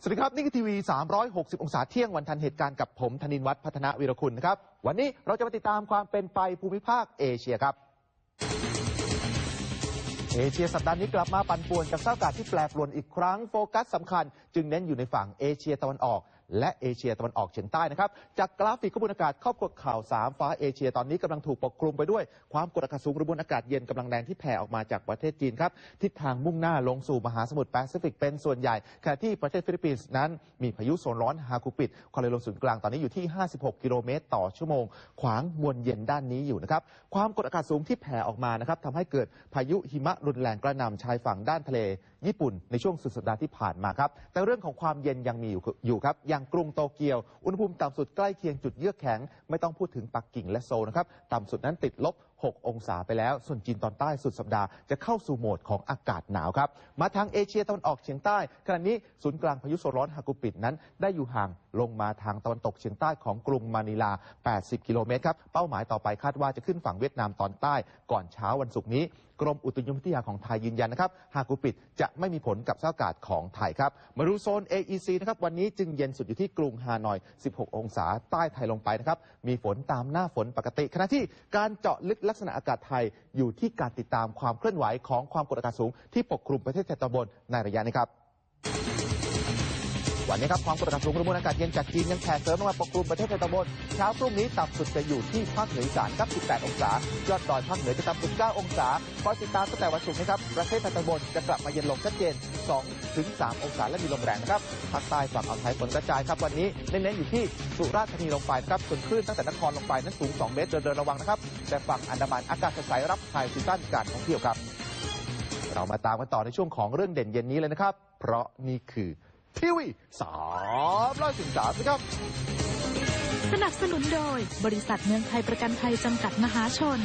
สวัสดีครับ นี่คือทีวี 360 องศาเที่ยงวันทันเหตุการณ์กับผมธนินวัฒน์พัฒนาวีรคุณนะครับ วันนี้เราจะมาติดตามความเป็นไปภูมิภาคเอเชียครับ เอเชียสัปดาห์นี้กลับมาปั่นป่วนกับสภาพอากาศที่แปรปรวนอีกครั้งโฟกัสสำคัญ จึงเน้นอยู่ในฝั่งเอเชียตะวันออก และเอเชียตะวันออกเฉียงใต้นะครับ จากกราฟิกข้อมูลอากาศครอบครัวข่าว3ฟ้าเอเชียตอนนี้กำลังถูกปกคลุมไปด้วยความกดอากาศสูงหรือมวลอากาศเย็นกำลังแรงที่แผ่ออกมาจากประเทศจีนครับทิศทางมุ่งหน้าลงสู่มหาสมุทรแปซิฟิกเป็นส่วนใหญ่ขณะที่ประเทศฟิลิปปินส์นั้นมีพายุโซนร้อนฮากุปิดความเร็วลมศูนย์กลางตอนนี้อยู่ที่ 56 กิโลเมตรต่อชั่วโมง ขวางมวลเย็นด้านนี้อยู่นะครับความกดอากาศสูงที่แผ่ออกมานะครับทำให้เกิดพายุหิมะรุนแรงกระหน่ำชายฝั่งด้านทะเล ญี่ปุ่นในช่วงสุดสัปดาห์ที่ผ่านมาครับแต่เรื่องของความเย็นยังมีอยู่อยู่ครับอย่างกรุงโตเกียว อุณหภูมิต่ำสุดใกล้เคียงจุดเยือกแข็ง ไม่ต้องพูดถึงปักกิ่งและโซลนะครับ ต่ำสุดนั้นติดลบ 6 องศาไปแล้ว ส่วนจีนตอนใต้สุดสัปดาห์จะเข้าสู่โหมดของอากาศหนาวครับ มาทางเอเชียตะวันออกเฉียงใต้ ขณะนี้ศูนย์กลางพายุโซนร้อนฮากุปิดนั้น ได้อยู่ห่างลงมาทางตะวันตกเฉียงใต้ของกรุงมานิลา 80 กิโลเมตรครับ เป้าหมายต่อไปคาดว่าจะขึ้นฝั่งเวียดนามตอนใต้ ก่อนเช้าวันศุกร์นี้ กรมอุตุนิยมวิทยาของไทยยืนยันนะครับ หากุปิดจะไม่มีผลกับสภาพอากาศของไทยครับ มาดูโซน AEC นะครับวันนี้จึงเย็นสุดอยู่ที่กรุงฮานอย 16 องศาใต้ไทยลงไปนะครับมีฝนตามหน้าฝนปกติ ขณะที่การเจาะลึกลักษณะอากาศไทยอยู่ที่การติดตามความเคลื่อนไหวของความกดอากาศสูง ที่ปกคลุมประเทศไทยตอนบนในระยะนี้ครับ วันนี้ครับความกดอากาศสูงหรือมวลอากาศเย็นจากจีนยังแผ่เสริมลงมาปกคลุมประเทศไทยตอนบนเช้าพรุ่งนี้ต่ำสุดจะอยู่ที่ภาคเหนืออีสานครับ18 องศา ยอดดอยภาคเหนือจะต่ำสุด9องศาคอยติดตามตั้งแต่วันศุกร์นะครับประเทศไทยตอนบนจะกลับมาเย็นลงชัดเจน2ถึง3องศาและมีลมแรงนะครับภาคใต้ฝั่งอ่าวไทยฝนกระจายครับวันนี้เน้นๆอยู่ที่สุราษฎร์ธานีลงไปครับส่วนคลื่นตั้งแต่นครลงไปนั้นสูง 2 เมตรเดินเดินระวังนะครับแต่ฝั่งอันดามันอากาศใสรับไทยซีซั่นการท่องเที่ยวครับ เรามาตามกันต่อในช่วงของเรื่องเด่นเย็นนี้เลยนะครับ เพราะนี่คือ ทีวีสามร้อยสิบสามนะครับ สนับสนุนโดยบริษัทเมืองไทยประกันภัยจำกัดมหาชน